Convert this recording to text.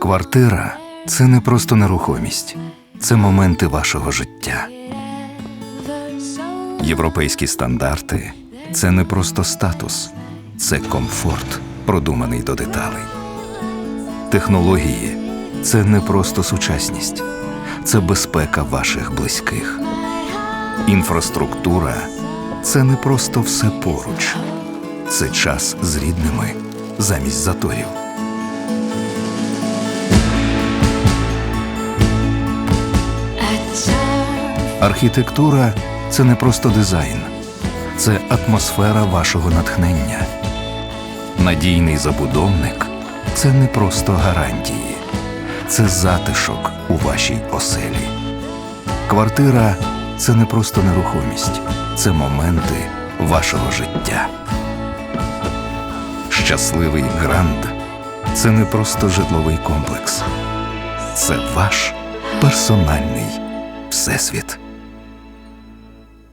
Квартира це не просто нерухомість, це моменти вашого життя. Європейські стандарти це не просто статус, це комфорт, продуманий до деталей. Технології це не просто сучасність, це безпека ваших близьких. Інфраструктура це не просто все поруч, це час з рідними замість заторів. Архітектура це не просто дизайн, це атмосфера вашого натхнення. Надійний забудовник це не просто гарантії, це затишок у вашій оселі. Квартира це не просто нерухомість, це моменти вашого життя. Щасливий гранд це не просто житловий комплекс, це ваш персональний всесвіт.